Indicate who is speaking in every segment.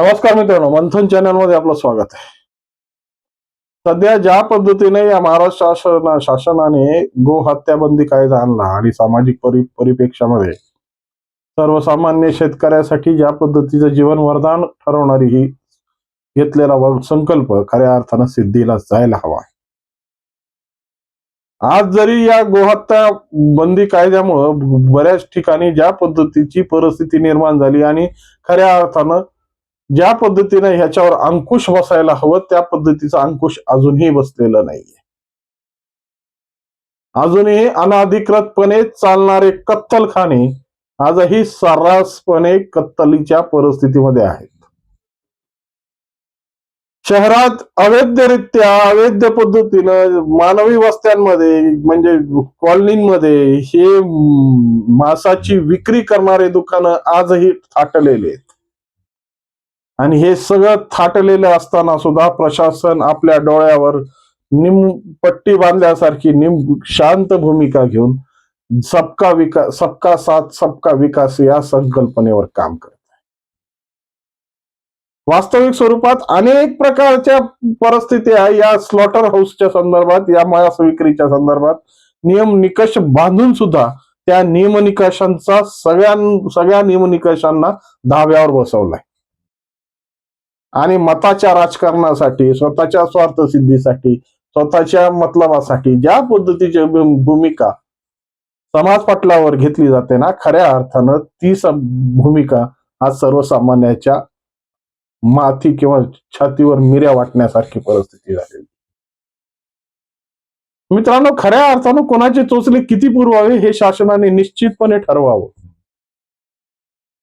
Speaker 1: नमस्कार मित्रांनो मंथन चॅनलमध्ये आपलं स्वागत आहे. सध्या ज्या पद्धतीने या महाराष्ट्र शासना शासनाने गो हत्याबंदी कायदा आणला आणि सामाजिक परि परिप्रेक्षामध्ये सर्वसामान्य शेतकऱ्यासाठी ज्या पद्धतीचं जीवन वरदान ठरवणारी ही घेतलेला संकल्प खऱ्या अर्थानं सिद्धीला जायला हवा आज जरी या गोहत्या बंदी कायद्यामुळं बऱ्याच ठिकाणी ज्या पद्धतीची परिस्थिती निर्माण झाली आणि खऱ्या अर्थानं ज्या पद्धतीने ह्याच्यावर अंकुश बसायला हवं त्या पद्धतीचा अंकुश अजूनही बसलेला नाहीये. अजूनही अनाधिकृतपणे चालणारे कत्तलखाने आजही सर्रासपणे कत्तलीच्या परिस्थितीमध्ये आहेत. शहरात अवैधरित्या अवैध पद्धतीनं मानवी वस्त्यांमध्ये म्हणजे कॉलनीमध्ये हे मांसाची विक्री करणारे दुकानं आजही थाटलेले आहेत. आणि हे सगळं थाटलेलं असताना सुद्धा प्रशासन आपल्या डोळ्यावर निम पट्टी बांधल्यासारखी निम शांत भूमिका घेऊन सबका विकास सबका साथ सबका विकास या संकल्पनेवर काम करत आहे. वास्तविक स्वरूपात अनेक प्रकारच्या परिस्थिती आहे. या स्लॉटर हाऊसच्या संदर्भात या मास विक्रीच्या संदर्भात नियम निकष बांधून सुद्धा त्या नियम निकषांचा सगळ्यां सगळ्या नियम निकषांना बसवलाय. आणि मताच्या राजकारणासाठी स्वतःच्या स्वार्थ सिद्धीसाठी स्वतःच्या मतलबासाठी ज्या पद्धतीची भूमिका समाज पटलावर घेतली जाते ना खऱ्या अर्थानं ती भूमिका आज सर्वसामान्याच्या माथी किंवा छातीवर मिऱ्या वाटण्यासारखी परिस्थिती झालेली. मित्रांनो खऱ्या अर्थानं कोणाचे चोचले किती पुरवावे हे शासनाने निश्चितपणे ठरवावं.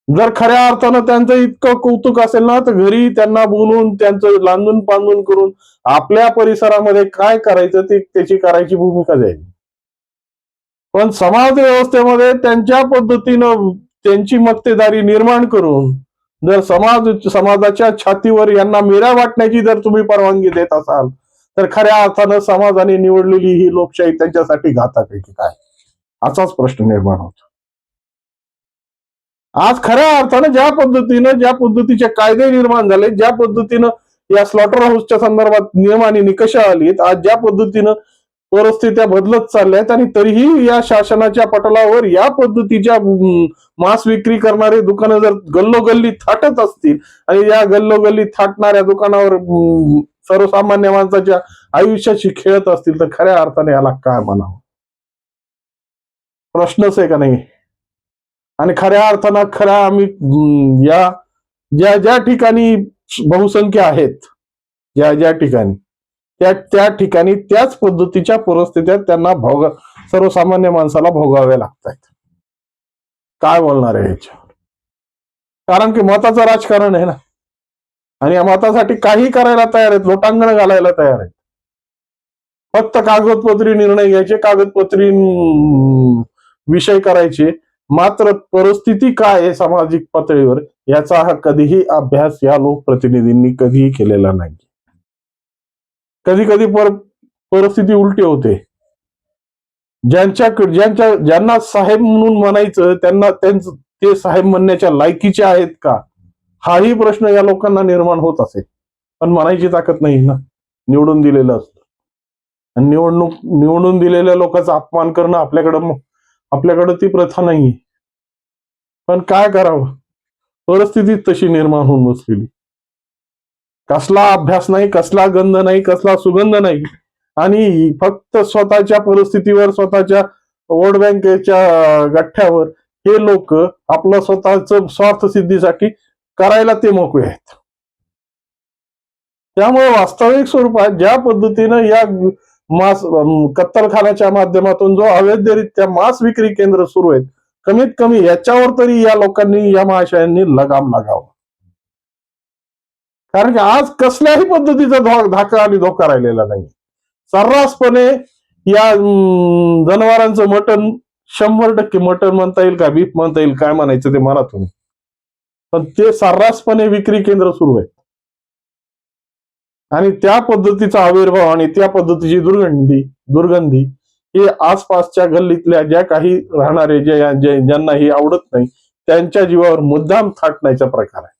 Speaker 1: जर खऱ्या अर्थानं त्यांचं इतकं कौतुक असेल ना तर घरी त्यांना बोलून त्यांचं लांदून पांदून करून आपल्या परिसरामध्ये काय करायचं ते त्याची करायची भूमिका जाईल पण समाज व्यवस्थेमध्ये त्यांच्या पद्धतीनं त्यांची मक्तेदारी निर्माण करून जर समाज समाजाच्या छातीवर यांना मेऱ्या वाटण्याची जर तुम्ही परवानगी देत असाल तर खऱ्या अर्थानं समाजाने निवडलेली ही लोकशाही त्यांच्यासाठी घातक आहे की काय? असाच प्रश्न निर्माण होतो. आज खऱ्या अर्थानं ज्या पद्धतीनं ज्या पद्धतीचे कायदे निर्माण झाले ज्या पद्धतीनं या स्लॉटर हाऊसच्या संदर्भात नियम आणि निकष आलीत आज ज्या पद्धतीनं परिस्थित्या बदलत चालल्यात आणि तरीही या शासनाच्या पटलावर या पद्धतीच्या मांस विक्री करणारे दुकानं जर गल्लोगल्ली थाटत असतील आणि या गल्लोगल्ली थाटणाऱ्या दुकानावर सर्वसामान्य माणसाच्या आयुष्याशी खेळत असतील तर खऱ्या अर्थाने याला काय म्हणावं? प्रश्नच आहे का नाही? आणि खऱ्या अर्थानं खऱ्या आम्ही या ज्या ज्या ठिकाणी बहुसंख्य आहेत ज्या ज्या ठिकाणी त्या त्या ठिकाणी त्याच पद्धतीच्या परिस्थितीत त्यांना भोग सर्वसामान्य माणसाला भोगाव्या लागत आहेत काय बोलणार आहे याच्यावर? कारण की मताचं राजकारण आहे ना. आणि या मतासाठी काही करायला तयार आहेत लोटांगण घालायला तयार आहेत. फक्त कागदपत्री निर्णय घ्यायचे कागदपत्री विषय करायचे मात्र परिस्थिती काय आहे सामाजिक पातळीवर याचा हा कधीही अभ्यास या लोकप्रतिनिधींनी कधीही केलेला नाही. कधी कधी पर परिस्थिती उलटी होते. ज्यांच्या ज्यांच्या ज्यांना साहेब म्हणून म्हणायचं त्यांना त्यांचं ते साहेब म्हणण्याच्या लायकीचे आहेत का? हाही प्रश्न या लोकांना निर्माण होत असेल. पण म्हणायची ताकद नाही ना. निवडून दिलेलं असतं. आणि निवडणूक निवडून दिलेल्या लोकांचा अपमान करणं आपल्याकडं आपल्याकडं ती प्रथा नाही पण काय करावं? परिस्थिती तशी निर्माण होऊन बसलेली. कसला अभ्यास नाही कसला गंध नाही कसला सुगंध नाही. आणि फक्त स्वतःच्या परिस्थितीवर स्वतःच्या वोट बँकेच्या गठ्ठ्यावर हे लोक आपलं स्वतःच स्वार्थ सिद्धीसाठी करायला ते मोकळे आहेत. त्यामुळे वास्तविक स्वरूपात ज्या पद्धतीनं या मास कत्तलखान्याच्या माध्यमातून जो अवैधरित्या मांस विक्री केंद्र सुरू आहेत कमीत कमी याच्यावर तरी या लोकांनी या महाशयांनी लगाम लागावा. कारण की आज कसल्याही पद्धतीचा धो- धाका आणि धोका राहिलेला नाही. सर्रासपणे या जनावरांचं मटण शंभर टक्के मटण म्हणता येईल का बीफ म्हणता येईल काय म्हणायचं ते म्हणा तुम्ही. पण ते सर्रासपणे विक्री केंद्र सुरू आहे आणि त्या पद्धतीचा आविर्भाव आणि त्या पद्धतीची दुर्गंधी दुर्गंधी हे आसपासच्या गल्लीतल्या ज्या काही राहणारे जे ज्यांना ही आवडत नाही त्यांच्या जीवावर मुद्दाम थाटण्याचा प्रकार आहे.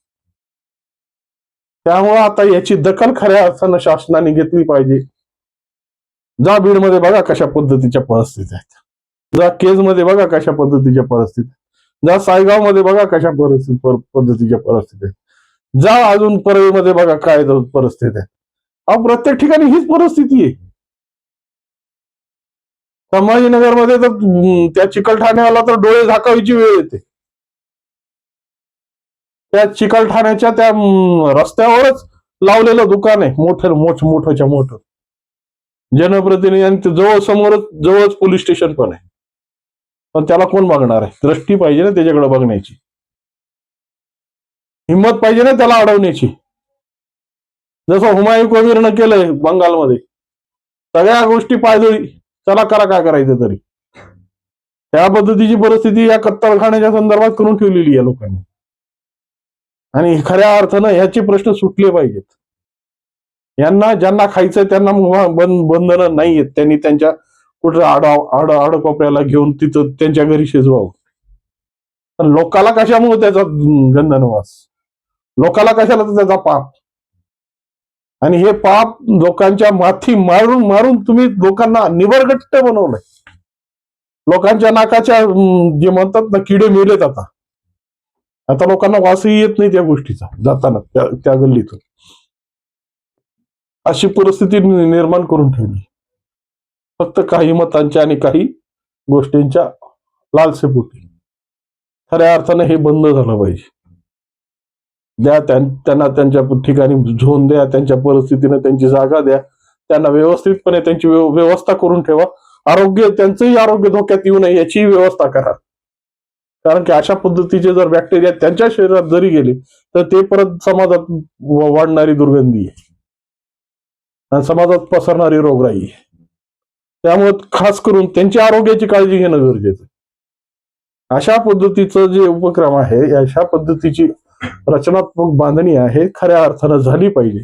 Speaker 1: त्यामुळं आता याची दखल खऱ्या अर्थानं शासनाने घेतली पाहिजे. जा बीडमध्ये बघा कशा पद्धतीच्या परिस्थिती आहेत. जा केजमध्ये बघा कशा पद्धतीच्या परिस्थिती जा सायगावमध्ये बघा कशा परिस्थिती पद्धतीच्या परिस्थिती आहेत. जा अजून परळीमध्ये बघा काय परिस्थिती आहे अहो प्रत्येक ठिकाणी हीच परिस्थिती आहे. संभाजीनगरमध्ये तर त्या त्या चिकलठाण्याला तर डोळे झाकावीची वेळ येते. त्या चिकलठाण्याच्या त्या रस्त्यावरच लावलेलं दुकान आहे मोठं मोठ मोठच्या मोठं. जनप्रतिनिधी जवळ समोरच जवळच पोलीस स्टेशन पण आहे. पण त्याला कोण बघणार आहे? दृष्टी पाहिजे ना त्याच्याकडे बघण्याची. हिंमत पाहिजे ना त्याला अडवण्याची. जसं हुमायू कबीरनं केलंय बंगालमध्ये सगळ्या गोष्टी पायदळी. चला करा काय करायचं तरी. त्या पद्धतीची परिस्थिती या कत्तलखान्याच्या संदर्भात करून ठेवलेली आहे लोकांनी. आणि खऱ्या अर्थानं ह्याचे प्रश्न सुटले पाहिजेत. यांना ज्यांना खायचं त्यांना बंद बंधनं नाहीयेत. त्यांनी त्यांच्या कुठं आड आड आडकोपऱ्याला घेऊन तिथं त्यांच्या घरी शिजवावं. पण लोकाला कशामुळे त्याचा गंधनवास लोकाला कशाला त्याचा पाप? आणि हे पाप लोकांच्या माथी मारून मारून तुम्ही लोकांना निबरगट्ट बनवलंय. लोकांच्या नाकाच्या जे म्हणतात ना किडे मेलेत आता. आता लोकांना वासही येत नाही त्या गोष्टीचा जाताना त्या त्या गल्लीतून. अशी परिस्थिती निर्माण करून ठेवली. फक्त काही मतांच्या आणि काही गोष्टींच्या लालसेपोटी. खऱ्या अर्थाने हे बंद झालं पाहिजे. द्या त्यां- त्यांना त्यांच्या ठिकाणी झोन द्या त्यांच्या परिस्थितीने त्यांची जागा द्या. त्यांना व्यवस्थितपणे त्यांची व्यवस्था करून ठेवा. आरोग्य त्यांचंही आरोग्य धोक्यात येऊ नये याचीही व्यवस्था करा. कारण की अशा पद्धतीचे जर बॅक्टेरिया त्यांच्या शरीरात जरी गेले तर ते परत समाजात वाढणारी दुर्गंधी आहे. आणि समाजात पसरणारी रोगराई आहे. त्यामुळे खास करून त्यांच्या आरोग्याची काळजी घेणं गरजेचं अशा पद्धतीचं जे उपक्रम आहे अशा पद्धतीची रचनात्मक बांधणी आहे खऱ्या अर्थानं झाली पाहिजे.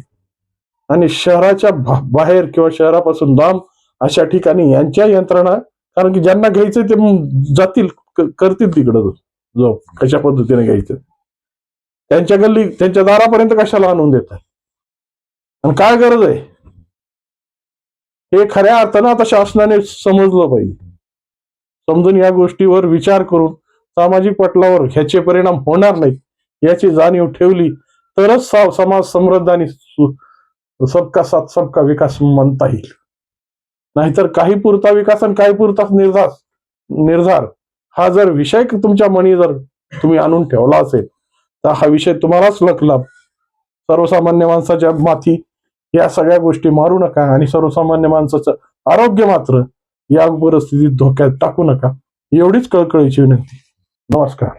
Speaker 1: आणि शहराच्या बाहेर किंवा शहरापासून लांब अशा ठिकाणी यांच्या यंत्रणा कारण की ज्यांना घ्यायचं ते जातील करतील तिकडं जो कशा पद्धतीने घ्यायचं. त्यांच्या गल्ली त्यांच्या दारापर्यंत कशाला आणून देतात आणि काय गरज आहे? हे खऱ्या अर्थानं आता शासनाने समजलं पाहिजे. समजून या गोष्टीवर विचार करून सामाजिक पटलावर ह्याचे परिणाम होणार नाही याची जाणीव ठेवली तरच समाज समृद्ध आणि सबका साथ सबका विकास म्हणता येईल. नाहीतर काही पुरता विकास आणि काही पुरताच निर्धार निर्धार हा जर विषय तुमच्या मनी जर तुम्ही आणून ठेवला असेल तर हा विषय तुम्हालाच लखला सर्वसामान्य माणसाच्या माथी या सगळ्या गोष्टी मारू नका आणि सर्वसामान्य माणसाचं आरोग्य मात्र या परिस्थितीत धोक्यात टाकू नका. एवढीच कळकळीची विनंती. नमस्कार.